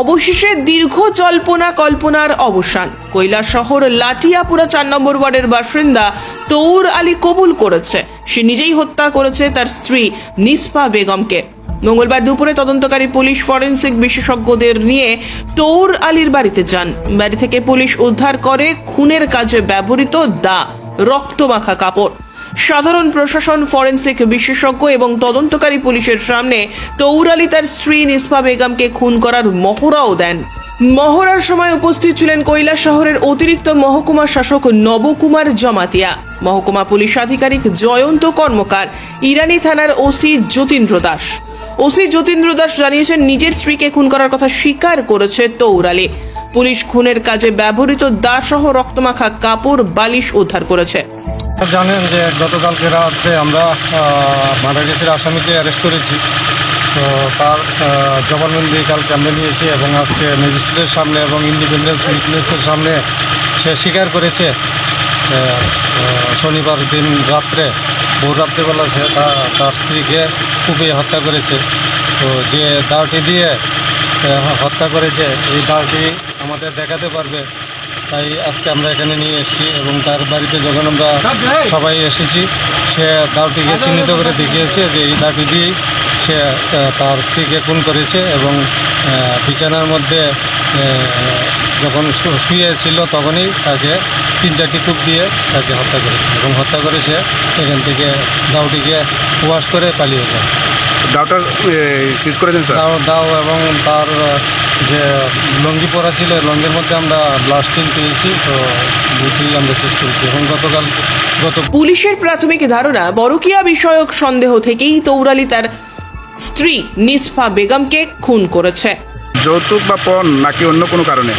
অবশেষে দীর্ঘ জল্পনা কল্পনার অবসান। কৈলাস শহর লাটিয়াপুরা চার নম্বর ওয়ার্ডের বাসিন্দা তৌর আলী কবুল করেছে। সে নিজেই হত্যা করেছে তার স্ত্রী নিসপা বেগমকে। মঙ্গলবার দুপুরে তদন্তকারী পুলিশ ফরেনসিক বিশেষজ্ঞদের নিয়ে তৌর আলীর বাড়িতে যান। বাড়ি থেকে পুলিশ উদ্ধার করে খুনের কাজে ব্যবহৃত দা, রক্তমাখা কাপড়। সাধারণ প্রশাসন, ফরেনসিক বিশেষজ্ঞ এবং তদন্তকারী পুলিশের সামনে তৌর আলী তার স্ত্রী নিসপা বেগমকে খুন করার মহড়াও দেন। মহড়ার সময় উপস্থিত ছিলেন কৈলা শহরের অতিরিক্ত মহকুমা শাসক নবকুমার জমাতিয়া। মহকুমা পুলিশ আধিকারিক জয়ন্ত কর্মকার, ইরানি থানার ওসি যতীন্দ্র দাস। ওসি যতীন্দ্র দাস জানিয়েছেন, নিজের স্ত্রীকে খুন করার কথা স্বীকার করেছে তৌর আলী। পুলিশ খুনের কাজে ব্যবহৃত দাসহ রক্তমাখা কাপড়, বালিশ উদ্ধার করেছে। জানেন যে গতকালকে রাত্রে আমরা মারা গেছির আসামিকে অ্যারেস্ট করেছি। তো তার জবানবন্দি কালকে আমরা নিয়েছি এবং আজকে ম্যাজিস্ট্রেটের সামনে এবং ইন্ডিপেন্ডেন্স উইটনেসের সামনে সে স্বীকার করেছে শনিবার দিন রাত্রে, ভোর রাত্রেবেলা সে তার স্ত্রীকে কুপিয়ে হত্যা করেছে। তো যে দাওটি দিয়ে হত্যা করেছে, এই দাওটি আমাদের দেখাতে পারবে। তাই আজকে আমরা এখানে নিয়ে এসেছি এবং তার বাড়িতে যখন আমরা সবাই এসেছি, সে দাওটিকে চিহ্নিত করে দেখিয়েছে যে এই দাওটি দিয়েই সে তার স্ত্রীকে খুন করেছে এবং বিছানার মধ্যে যখন শুয়েছিল তখনই তাকে তিন চারটি কূপ দিয়ে তাকে হত্যা করেছে এবং হত্যা করে সে এখান থেকে দাওটিকে ওয়াশ করে পালিয়ে যায়। দাওটা সিজ করেছেন স্যার দাও দাও এবং তার যে লঙ্গি পরা ছিল লঙ্গির মধ্যে আমরা ব্লাস্টিং পেয়েছি তো দুটি আমরা শেষ করেছি এবং গতকাল গত পুলিশের প্রাথমিক ধারণা বরকিয়া বিষয়ক সন্দেহ থেকেই তৌরালি তার স্ত্রী নিসফা বেগমকে খুন করেছে। যৌতুক বা পণ নাকি অন্য কোনো কারণে?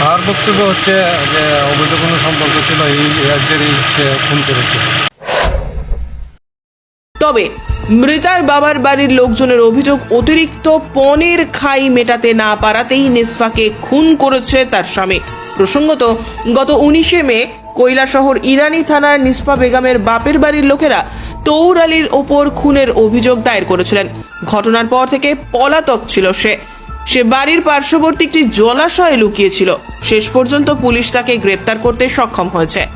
তার বক্তব্য হচ্ছে যে অবৈধ কোনো সম্পর্ক ছিল এই রাজ্যেরই সে খুন করেছে। তবে মৃতার বাবার বাড়ির লোকজনের অভিযোগ, অতিরিক্ত পনেরো খাই মেটাতে না পারাতেই নিসফাকে খুন করেছে তার স্বামী। প্রসঙ্গত, গত উনিশে মে শহর ইরানি থানার নিসপা বেগমের বাপের বাড়ির লোকেরা তৌর আলীর ওপর খুনের অভিযোগ দায়ের করেছিলেন। ঘটনার পর থেকে পলাতক ছিল সে। সে বাড়ির পার্শ্ববর্তী একটি জলাশয়ে লুকিয়েছিল শেষ পর্যন্ত পুলিশ তাকে গ্রেপ্তার করতে সক্ষম হয়েছে।